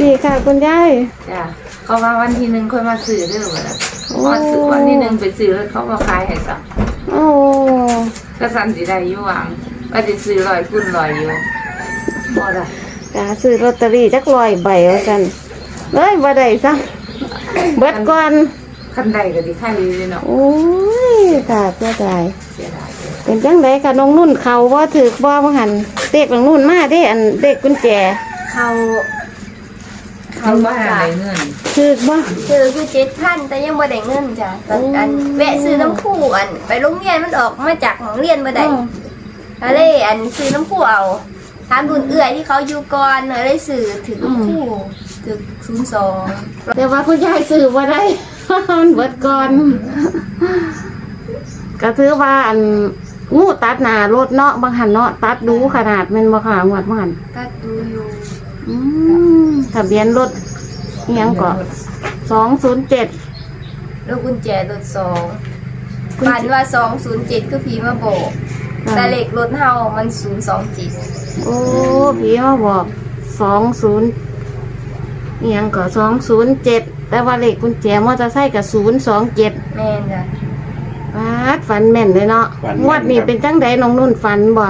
ดีค่ะคุณยายจ้ะเขาว่าวันที่หนึ่งค่อยมาซื้อเด้อว่าโอ้วันซื้อวันที่หนึ่งไปซื้อแล้วเขามาขายให้สักโอ้ก็สั่นสิได้อยู่หวังว่าจะซื้อลอยคุณลอยอยู่บ่ได้กาซื้อลอตเตอรี่จักร้อยใบว่ากันเลยบ่ได้ซ้ำเบิดก่อนคันใดก็ดีค่าดีเลยเนาะโอ้ยตาเสียดายเสียดายเลยเป็นจังไดค่ะน้องนุ่นเขาว่าถือบ่ว่าหันเด็กน้องนุ่นมาเด้อันเด็กกุญแจเขา เขาเขาว่าว่าได้เงินถือบ่ซื้อคือเจ็ดพันแต่ยังบ่ได้เงินจ้ะตอนอันแวะซื้อน้ำคู่อัน ไปโรงเรียนมันออกมาจากโรงเรียนบ่ได้ก็เลยอันซื้อน้ำคู่เอาถามบุญเอื้อยที่เขาอยู่ก่อนก็เลยซื้อถึงน้ำคู่ถึงศูนย์สองแต่ว่าคุณยายซื้อบ่ได้ มันเบิดก่อนก็ถือว่าอันงูตัดหน้ารถเนาะบางหันเนาะตัดดูขนาดแมันบ่ค่ะงวดบางหันก็ดูอยู่ อืมทะเบียนรถอิหยังก่อสองศูนย์เจ็ดแล้วกุญแจรถสองฝันว่าสองศูนย์เจ็ดคือผีมาโบกแต่เลขรถเฮามันศูนย์สองจิตโอ้ผีมาบอกสองศูนย์อิหยังก่อสองศูนย์เจ็ดแต่ว่าเลขกุญแจมอเตอร์ไซค์กับศูนย์สองเจ็ดแม่นจ้ะ ฟาดฝันแม่นเลยเนาะฝันแม่นงวดนี้ครับเป็นจังใดน้องนุ่นฝันบ่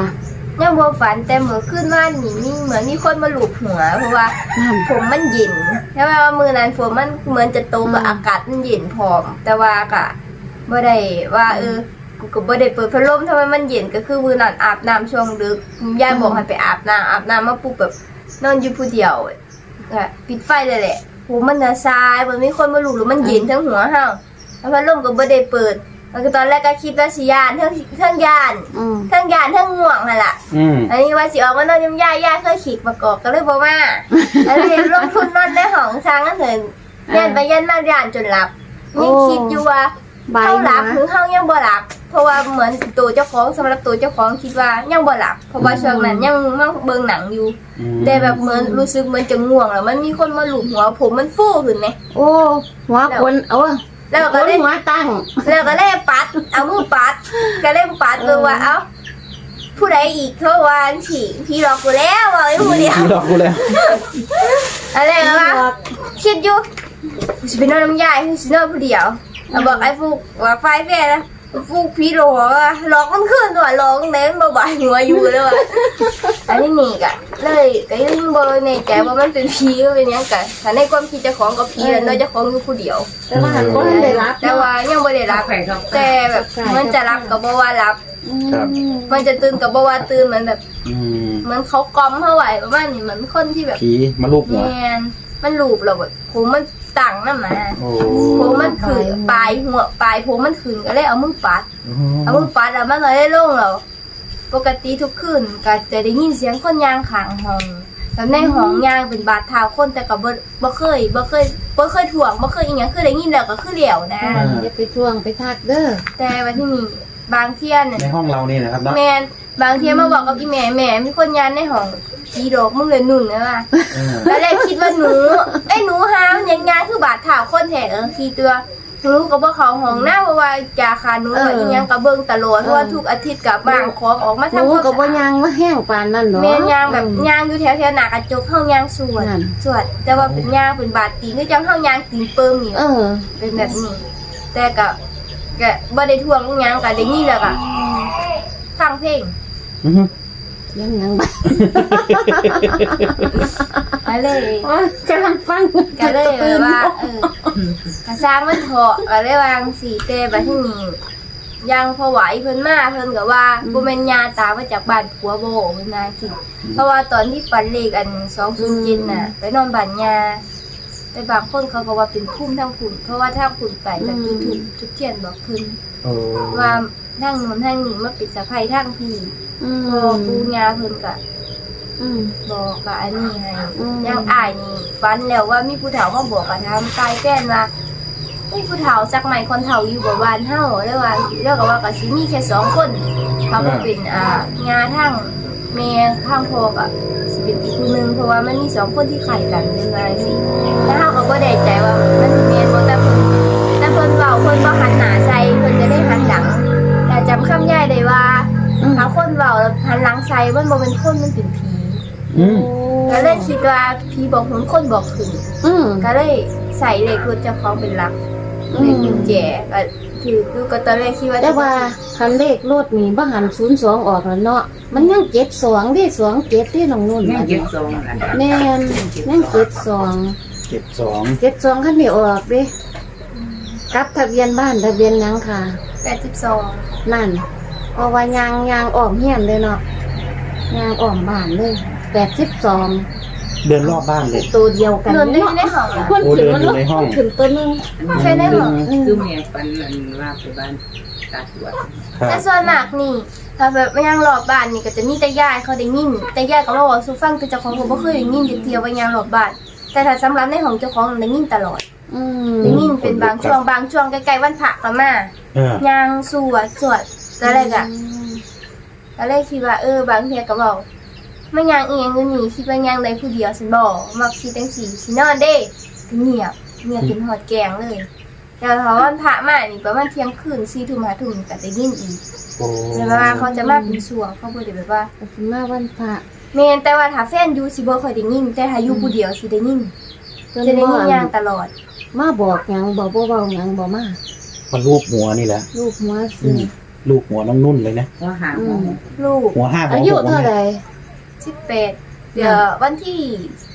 ยังบ่ฝันแต่เมื่อคืนว่านี่มีเหมือนมีคนมาหลูบหัว เพราะว่านั่นผมมันเย็นแล้วว่ามือนั้นฝนมันเหมือนจะตกกับอืมอากาศมันเย็นพร้อม แต่ว่าก็บ่ได้ว่าเออกูก็บ่ได้เปิดพัดลมทำไมมันเย็นก็คือมือนั้นอาบน้ำช่วงดึกยายบอกให้ไปอาบน้ำอาบน้ำมาปุ๊บแบบนอนอยู่ผู้เดียวก็ปิดไฟเลยแหละหูมันน่ะซายมันมีคนมาหลูบแล้วมันเย็นทั้งหัวเฮาแล้วพัดลมก็บ่ได้เปิด แล้วก็ตอนแรกก็คิดว่าสิยานเทั้งเทั้งยานอืมเทั้งยานเทั้งง่วงหั่นล่ะอืมอันนี้ว่าสิออกมานอนยำย่าย่าเคยขีกประกอบก็เลยบอกว่าแล้วเลยลงทุนนอนในห้องช้างนั่นเถินยันไปยันมาย่านจนหลับยังคิดอยู่ว่าบายเฮาหหัลับหรืวอเฮายังบ่หลับ เพราะว่าเหมือนตัวเจ้าของสำหรับตัวเจ้าของคิดว่ายังบ่หลับ เพราะว่าช่วงนั้นยังมาเบิ่งหนังอยู่ อืมแต่แบบเหมือนรู้สึกเหมือนจะง่วงแล้วมันมีคนมาหลูบหัวผมมันฟูขึ้นไหมโอ้หัวคนเออ แล้วคก็นเลยหัวตั้ง แล้วก็เลยปัด เอามือปัด ก็เลยปัดเบิ่งว่าเอ้าผู้ใดอีกเพราะว่าฉีพี่หลอกกูแล้วว่าไอ้ผู้เดียวพี่หลอกกูแล้วอะไรก็ว่าคิดอยู่สิเป็นน้องน้ำยายคือสินอนผู้เดียวเอาบอกไอ้ฟูกว่าไฟแฟนนะ ฟูกพี่หลอกว่าหลอกมันขึ้นตัวหลอกเน้นบ่บ่ายหัวอยู่เลยว่ะอันนี้นี่กะเลยก็ยังบ่ในใจว่ามันเป็นผีก็เป็นหยังกะถ้าในความคิดเจ้าของก็ผีแล้วเนาะเจ้าของอยู่ผู้เดียว แต่ว่าหันคนได้รับแต่ว่ายังบ่ได้รับแข่งครับแต่แบบมันจะรับก็บ่ว่ารับ ครับ มันจะตื่นก็บ่ว่าตื่นเหมือนแบบอืมเหมือนเขากล่อมเฮาไว้ประมาณนี้เหมือนคนที่แบบ ผีมาลูบหัว แมนมันลูบเราแบบผมมัน ต่างน้ำมาโอ้ผมมันขืนปลายหัวปลายผมมันขืนก็เลยเอามือปัด เอามือปัดแล้วมันเลยได้ลงเราปกติทุกคืนก็จะได้ยินเสียงคนยางขางห้องแบบในห้องยางเป็นบาดเท้าคนแต่ก็บ่บ่เคยบ่เคยบ่เคยถ่วงบ่เคยอีหยังคือได้ยินแล้วก็คือเหลียวนะ อย่าไปทวงไปทักเด้อแต่วันที่นี่บางเที่ยนในห้องเรานี่นะครับเนาะแมนบางเที่ยมาบอกกับพี่แม่แม่มีคนยานในห้อง ผีดอกมึงเลยหนุ่นนะว่าเออแล้วแรกคิดว่าหนูไอ้ยหนูหามันยังงานคือบาดถาวคนแท้เออคีตัวหนูก็บ่เขาห้องหน้าเพราะว่าจาคาหนูก็อีหยังก็เบิ่งตลอดเพราะว่าทุกอาทิตย์กับบางของออกมาหนูทำความก็บ่สะอาดยังว่าแห้งปานนั่นเนาะแม่นยางแบบยางอยู่แถวแถวๆหน้ากระจกเฮายางสวดนั่นสวดแต่ว่าเป็นยางเป็นบาดตีนคือจังเฮายางตีนเปิ่มนี่เออ เป็นแบบนี้แต่ก็ก็บ่ได้ทวงอิหยังก็ได้ยินแล้วก็ฟังเพลงอือฮึ เสียงหยังบ้าอะไรโอ้ยกำลังฟังก็เลยแบบว่าเออกระซ้างมันเถาะก็เลยวางสีเตบัดที่นี่ยังพอไหวเพิ่นมาเพิ่นก็ว่าบ่แม่นยาตามมาจากบ้านผัวโบเพิ่นมาคิดเพราะว่าตอนที่ฝันเลขอัน207น่ะ ไปนอนบ้านยาแต่บางคนเขาก็ว่าเป็นพุ่มทั้งพุ่นเพราะว่าทางพุ่นไปแบบจุดถูกจุดเทียนบอกเพิ่นโอ้ว่าทางนู้นทางนี้มาปิดสะพายทางพี่ อืมพอปูยาเพิ่นก็อืม บอกกับอันนี้ให้อืม ยังอายนี่ฟันแล้วว่ามีผู้เฒ่ามาบอกกับทำตายแฟนว่ามีผู้เฒ่าจักใหม่คนเฒ่าอยู่บ่บ้านเฮาแล้วว่าแล้วก็ว่าก็สิมีแค่สองคนเขาก็เป็นอ่างาทั้งแม่ข้างพ่อก็สิเป็นอีกคนนึงเพราะว่ามันมีสองคนที่ไข่กันเป็นว่าสิแล้วเฮาก็บ่ได้ใจว่ามันสิแม่นบ่แต่เพิ่นแต่เพิ่นเว้าเพิ่นบ่หันหน้าใส่เพิ่นจะได้หันหลังแต่จำคำยายได้ว่า อืมถ้าคนเว้าแล้ว หันหลังใส่มันบ่เป็นคนมันเป็นผีอืมก็เลยคิดว่าผีบอกหนคนบอกขึ้นอืมก็เลยใส่เลขรถเจ้าของเป็นหลักอืเลขมกุญแจก็ถือคือก็ตอนแรกคิดว่าแต่ว่าคันเลขรถนี่บ่หัน02ออกแล้วเนาะมันยัง72ดิ27ที่น้องนุ่นแม่อันเก็นี้บทรงอันนั้นแม่นยัง72เจ็ดสอง72คันนี้ออกเด้กลับทะเบียนบ้านทะเบียนหยังค่ะแปดสิบสองนั่น เพราะว่ายางยางอ้อมเฮียนเลยเนาะยางอ้อมบ้านเลย82เดินรอบบ้านเลย ตัวเดียวกันเงินได้เนาะในห้องอะคนโอ้ขึ้นเดินมันอยู่ในห้องขึ้นตัวหนึงใช่ได้เหรอคือแม่ฝันนั่นว่าไปบ้านตาสวดครัแต่บส่วนมากนี่ถ้าแบบไม่ยังหลอบบ้านนี่ก็จะมีแต่ยายเขาได้ยิน แต่ยายก็เราบอกสู่ฟังแต่เจ้าของผมบ่เคยได้ยินจักเที่ยวว่ายังหลอบบ้าน แต่ถ้าสำหรับในของเจ้าของได้ยินตลอดอืมได้ยินเป็นบางช่วงบางช่วงใกล้ๆวันพระก็มาเออยังสวดสวด ก็เลยก็ก็เลยคิดว่าเออบางเทียก็บอกไม่ยังเอียงอยู่นี่คิดว่ายังได้ผู้เดียวฉันบอกมักสิจังสี่สินอนเด้ก็เงียบเงียบเป็นหอดแกงเลยแต่พอวันพระมานี่ประมาณเที่ยงคืน4ทุ่ม5ทุ่มก็ได้ยินอีกโอ้แต่ว่าเขาจะมาเป็นช่วงเขาบ่ได้แบบว่าขอบคุณมากวันพระแม่นแต่ว่าถ้าแฟนอยู่สิบ่ค่อยได้ยินแต่ถ้าอยู่ผู้เดียวสิได้ยินจะได้ยินอย่างตลอด มาบอกหยังบอกบ่เว้าหยังบ่มามันรูปหัวนี่แหละลูกหัวอืสิ มรูปหัวน้องนุ่นเลยนะว่าหาหมอลูก หัวห้าหัวอาหยุกเท่าไหร่18เดี๋ยววันที่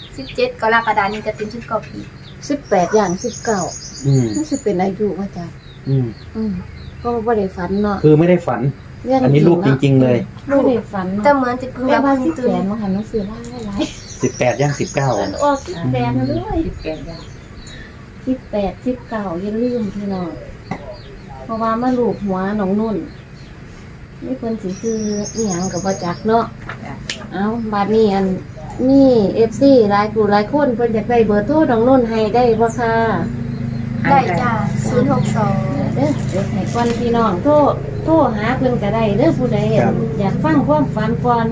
17กรกฎาคมนี้จะเป็น19ปี18อย่าง19อืมนี่สิเป็นอายุว่าจ้ะอืมอืมก็บ่ได้ฝันเนาะคือไม่ได้ฝัน เรื่องอันนี้รูปจริง ๆ เลยไม่ได้ฝันแต่เนาะเหมือนจะกึ่งแม่รับว่ากึ่งตื่น18มันหันหนังสือหลายหลายสิบแปดย่างสิบเก้าอันออก18นะเลยสิบแปดอย่าง18 19อย่าลืมพี่น้องเพราะว่ามาลูกหัวน้องนุ่น นี่เพิ่นสิคืออีหยังก็บ่จักเนาะจ้ะเอาบัดนี้อันนี่เอฟซีหลายกลุ่มหลายคนเพิ่นอยากได้เบอร์โทรน้องนุ่นให้ได้บ่ค่ะได้จ้า062เด้อเดี๋ยวให้ก่อนพี่น้องโทรโทรหาเพิ่นก็ได้เด้อผู้ใดอยากอยากฟังความฝันก่อน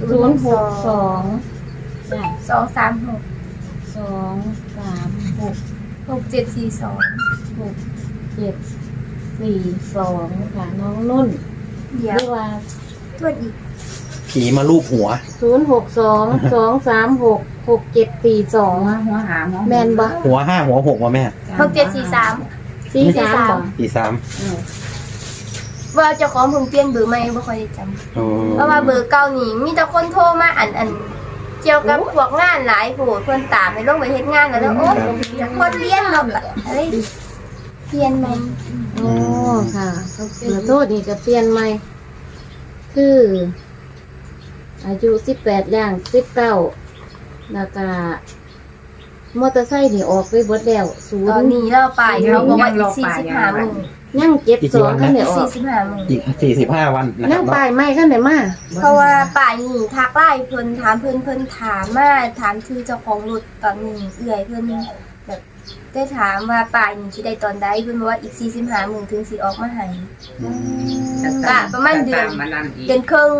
062จ้ะ236 236 6742 6742ค่ะน้องนุ่น เดี๋หยวรือว่าตรวจอีกผีมารูปหัว0622366742หัวหัวหาหมอแม่นบ่หัวห้าหัวหกวะแม่6743สี่สามบ่สี่สามอืมว่าเจ้าของเพิ่งเปลี่ยนเบอร์ใหม่บ่ค่อยได้จำโอ้เพราะว่าเบอร์เก่านี่มีแต่คนโทรมาอันอันเกี่ยวกับพวกงานหลายโหดเพิ่นตามให้ลงไปเฮ็ดงานแล้วแล้วโอ้ยคนเรียนเนาะก็อะไร เปลี่ยนใหม่อ๋อค่ะเขาเปลี่ยนโทษนี่จะเปลี่ยนใหม่ คือ อายุสิบแปดย่างสิบเก้าแล้วก็มอเตอร์ไซค์นี่ออกไปเบิดแล้วศูตอนนย์นี้เราไปเขาบอกว่าอีก45มื้อยังเจ็ดสองขั้นไหนอีกออก45มื้ออีกสี่สิบห้าวันนะคยัรังบปลายไม่ขั้นไหนมาเพราะว่าป่ายนี่ทักไล่เพิ่นถามเพิ่นเพิ่นถามมาถามชื่อเจ้าของรถตอนนี้เอื่อยเพิ่น แบบได้ถามว่าป่ายนี่สิได้ตอนใดเพิ่นบอกว่าอีก45มื้อถึงสิออกมาให้อืมกะประมาณเดือน มานำอีกเดือนครึ่ง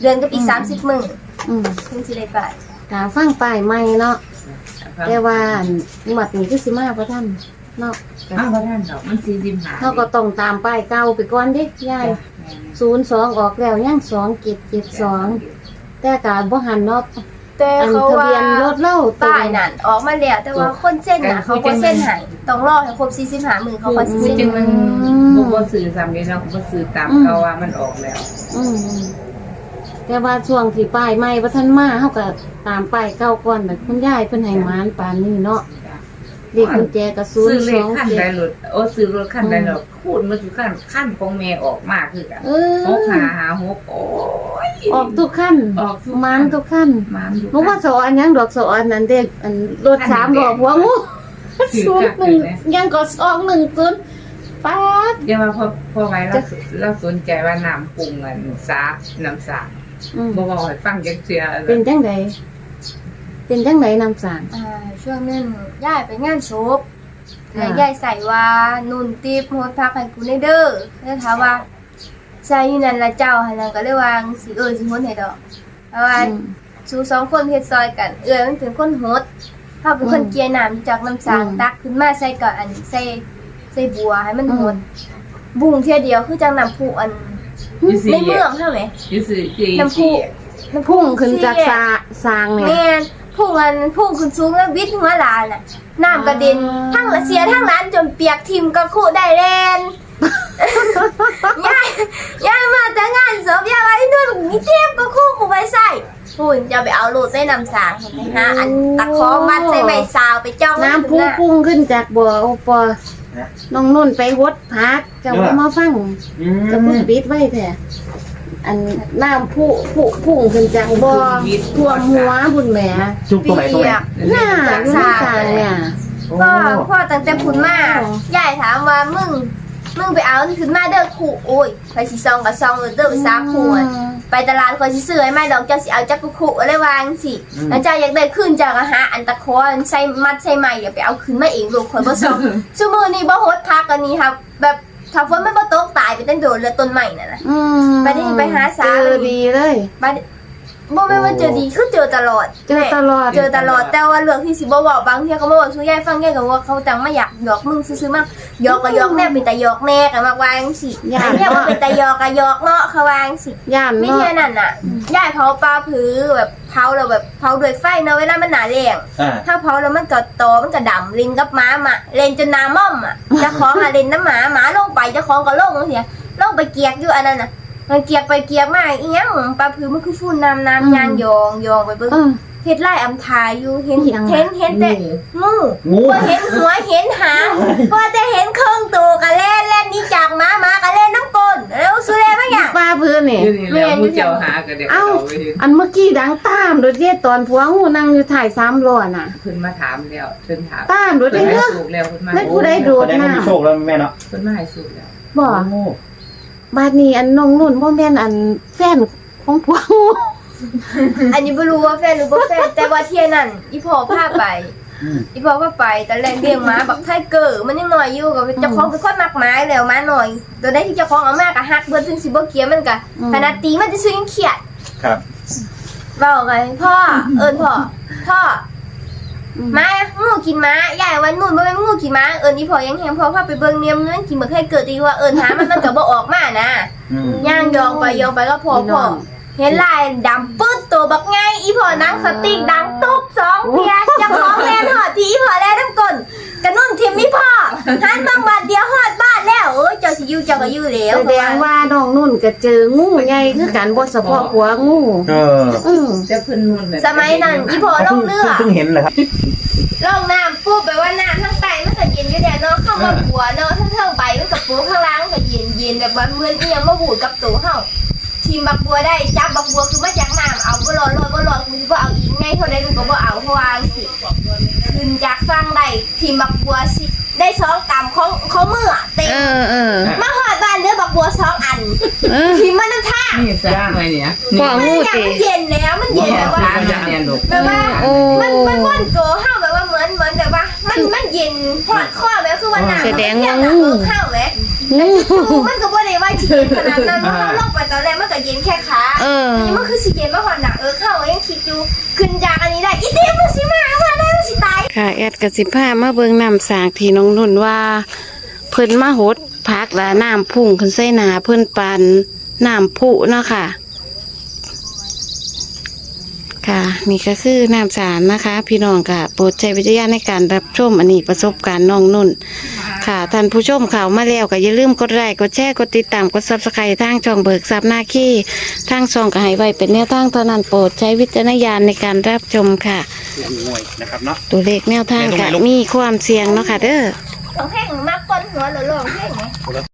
เดือนกับอีก30มื้ออืมถึงสิได้ป่ายกาฟังปลายไม่เนาะแต่ว่าหมัดนี่คือสิมาพระท่านเนาะอ้าวบ่ท่านดอกมันสี่สิบห้าเขาก็ต้องตามป้ายเก่าไปก่อนเด้ยายศูนย์สองออกแล้วยังสองเจ็ดเจ็ดสองแต่การบ่หันเนาะ แต่อันเขาทะว่าเบียนรถเล่าป้ายนั่นออกมาแล้วแต่ว่าคนเส้นน่ะเขาบ่เส้นให้ต้องรอให้ครบ45มื้อเขาก็สิมีเส้นจังหนึงบ่บ่ซื้อซ้ำเด้เนาะบ่ซื้อตามเขาว่ามันออกแล้วอืมแต่ว่าช่วงที่ป้ายใหม่พระท่านมาเขาก็ตามป้ายเก่าก่อนแต่คุณยายเพิ่นให้หมานปานนี้เนาะ เด็กกุญแจกระสุนซื้อเลสของขั้นเจ็ใดดรถโอ้ซื้อรถขั้นใดรถคูณมาสู่ขั้นขั้นของแม่ออกมาคือกันเออหกหาหาหกโอ้ย ออกทุกขั้นออกทุกหมานทุกขั้นมันอยู่นึกว่าสอนยังดอกสอนนั่นเด็กอันรถสามล้อหัวงูซื้อศูนกัย์นหนึ่งเลยยังก็สองหนึ่งศูนย์ป๊าดอย่ามาพอพอไว้เราเราสนใจว่าน้ำปรุงเงินสาน้ำสาอืมบ่บอกให้ฟังจักเทื่อเป็นจังได เป็นจังไดนำสางอ่าช่วงนั้นย่ายไปงานศพค่ะแล้วย่ายใส่ว่านุ่นติบโฮดพักให้กูในเด้อแล้วถามว่าใส่อยู่นั่นละเจ้าหันนั้นก็เลยว่าสิเออสิโฮดให้ดอกเพราะว่าอืมสู่สองคนเฮ็ดซอยกัน เอ้ยมันเป็นคนโฮดเฮาเป็นคนอืมเกลียน้ำจากน้ำสางอืมตักขึ้นมาใส่กับอันใส่ใส่บัวให้มันอืมโฮดบุ้งเที่ยเดียวคือจังน้ำพุอันอยู่สิในเมืองใช่ไหมอยู่สิจีน้ำพุจีน้ำพุ่งขึ้นจากสาสางเนี่ยแม่น พุ่งอันพุ่งขึ้นสูงแล้ววิทย์หัวหลานน่ะน้ำกระเด็นทั้งละเสียทั้งร้านจนเปียกทิมกระคุได้แลนยายยายมาแต่งานศพยายว่าไอ้นู่นมีเทมกระคุกูไปใส่พุ่นจะไปเอาโลดได้นำสางเห็นไหมฮะอันตะขอมัดใส่ใบซาวไปจ้องน้ำพุพุ่งขึ้นจากบ่อโอปอน้องนุ่นไปวดพักจะว่ามาฟังอืจะพูดมปิดไว้แท้ อันน้ำพุพุพุ่งขึ้นจากบ่อท่วมหัวบุญแหมจุกตรงไหนตรงไหน หน้าอยู่ในสางเนี่ย ก็พ่อตั้งแต่พุ่นมายายถามว่ามึง มึงไปเอาขึ้นมาเด้อขู่โอ้ยไปสิซองกับซองเด้อไปซาขู่อะไปตลาดคนสิซื้อให้ไม่ดอกเจ้าสิเอาจักกุคุอะไรวาจังสิอืม แล้วเจ้าอยากได้ขึ้นจากอาหารอันตะคออันใส่มัดใส่ใหม่อย่าไปเอาขึ้นมาเองลูกคนบ่ส่งชั่วมือนี้บ่โฮดพักอันนี้ครับ แบบ ถ้าฝนมันบ่ตกตายไปตั้งโดนแล้วต้นใหม่น่ะนะอืมไปนี่ไปหาสาเจอดีเลย บัด บ่แม่นว่าเจอดีคือเจอตลอดเจอตลอด เจอตลอดแต่ว่าเรื่องที่สิบ่เว้าบางเที่ยเขาบ่เว้าสู่ยายฟังยายก็ว่าเขาจังไม่อยากหยอกมึงซื่อๆมากหยอกก็หยอกแน่เป็นแต่หยอกแน่ก็มากว่าจังสิย่านอันเนี้ยบ่เป็นแต่หยอกก็หยอกเนาะเขาว่าจังสิย่านไม่เนาะ ใช่นั่นน่ะย่ายเผาปลาผือแบบเผาเราแบบเผาด้วยไฟเนาะเวลามันหนาแรงอ่าถ้าเผาแล้วมันก็โตมันก็ดำลินกับหม้ามาเลนจนหนาม่อมอะเจะของอะเลนน้ำหมาหมาลงไปเจะของก็ลงเสียลงไปเกียกอยู่อันนั้นน่ะ มันเกียกไปเกียกมาอีหยังปลาผือมันคือฝุ่นน้ำน้ำยางยองยองไปเบิ่งเออ เฮ็ดไล่อำทายอยู่เห็นอีหยังอะเห็นเห็นแต่งูงู บ่เห็นหัวเห็นหางพอแต่เห็นเครื่องตัวกะเล่นเล่นหนี่จากหมาหมากะเล่นน้ำกลนแล้วสุเรมาอย่างปลาพื้นนี่อยู่นี่แล้วผู้เจ้าหากันเดี๋ยวเอ้าเอาไปดิอันเมื่อกี้ดังตามโดยเจ๊ตอนผัวหูนั่งอยู่ถ่ายสามล้อน่ะ เพิ่นมาถามแล้วเพิ่นถามตามโดยเพิ่นเจ๊ให้เด้อ สูกแล้วเพิ่นมาไม่ผู้ใด โดดแสดงว่ามีโชคแล้วแม่เนาะเพิ่นมาให้สูกแล้ว บ่โอ้ บาดนี้อันน้องนุ่นบ่แม่นอันแฟนของผัวหูอันนี้ไม่รู้ว่าแฟนหรือบ่แฟนแต่ว่าเที่ยนั่นอีพ่อพาไปอืม อีพ่อพาไปตอนแรกเลี้ยงหมาบักไทเกอร์มันยังน้อยอยู่กับเจ้าของเป็นคนมักหมาแล้วหมาหน่อย ตัวได้ที่เจ้าของเอามากะฮักเบิดถึงสิบ่เกลียมันกะขนาดตีมันจะซื้อยังเขียดครับเว้าไงพ่อเอิ้นพ่อพ่ออื มหมางูกินหมาใหญ่วันนู่นบ่แม่นงูกินหมาเอิ้นอีพ่อยังแฮงพ่อพาไปเบิ่งเนียมมันกินบักไทเกอร์ตีว่าเอิ้นหามันมันก็บ่ออกมานะอืมย่างยองไปยองไปก็พอพี่พน้อองเห็นลายดำปื้ด ตัวบักไงอีพอนังสติ๊กดังตุ๊บสองเพียเจะของแลนหอดทีอีพอแลนน้ำกลนกระนุ่นทิมอีพ่อหันบางบาทเดียวหอดบ้านแล้วโอ้ยเจ้าสิอยู่เจ้าก็อยู่แล้วแสดงว่าน้องนุ่นก็เจองูใหญ่คือกันบ่เฉพาะผัวงูเอออือแต่เพิ่นนู่นน่ะสมัยนั้นอีพอลงเรือเพิ่งเห็นเลยครับลงน้ำปุ๊บไปว่าน้ำทั้งใต้มันก็เย็นอยู่เดียวเนาะเข้ามาบัวเนาะทั้งเทิงใบมันกับปูข้างล่างมันก็เย็นเย็นแบบว่าเหมือนเอียงมาบูดกับตัวเฮา ทีมบักบัวได้จับบักบัวคือมาจากน้ำเอาบ่รอดรอดบ่รอดกูสิบ่เอาอีกไงเท่าใดกูก็บ่เอาเพราะว่าจังซี่ขึ้นจากฟังได้ทีมบักบัวสิได้สองกำของของมืออะเต็มเออเออมาหอดบ้านเนื้อบักบัวสองอัน เออทีมมันน้ำท่านี่ซะไว้เนี่ยกว่ามันงูอยากติมันเย็นแล้วมันเย็นแบบว่าทางเนี่ยลูกแบบว่าโอ้ มันมันว่อนโกห้าวแบบว่าเหมือนเหมือนแบบว่า มันมันเย็นหอดข้อแบบคือว่าน้ำแสดงว่ามันงูเย็นข้าวไหมงูงู มันก็บ่ได้ ว่าสิเย็นขนาดนั้นเพราะเราลงไปตอนแรกมันก็เย็นแค่ขาเอออันนี้มันคือสิเย็นมาหอดหนักเออข้าวยังคิดอยู่ขึ้นจากอันนี้ได้อีเดียมันสิมาว่าได้มันสิตายค่ะแอดกสิพามาเบิ่งน้ำสางที่น้องนุ่นว่าเพิ่นมาหดพักแล้วน้ำพุ่งขึ้นใส่หนาเพิ่นปันน้ำพุเนาะค่ะ ค่ะ นี่ก็คือน้ำสารนะคะ พี่น้องค่ะโปรดใช้วิจารณญาณในการรับชมอันนี้ประสบการณ์น้องนุ่น ค่ะท่านผู้ชมข่าวมาแล้วก็อย่าลืมกดไลค์กดแชร์กดติดตามกดซับสไครต์ทางช่องเบิกซับหน้าขี้ทางช่องก็ให้ไว้เป็นแนวทางเท่านั้นโปรดใช้วิจารณญาณในการรับชมค่ะ งวยนะครับเนาะ ตัวเลขแนวทางก็มีความเสี่ยงเนาะค่ะเด้อของแห้งมากก้นหัวหรือลงแห้งไง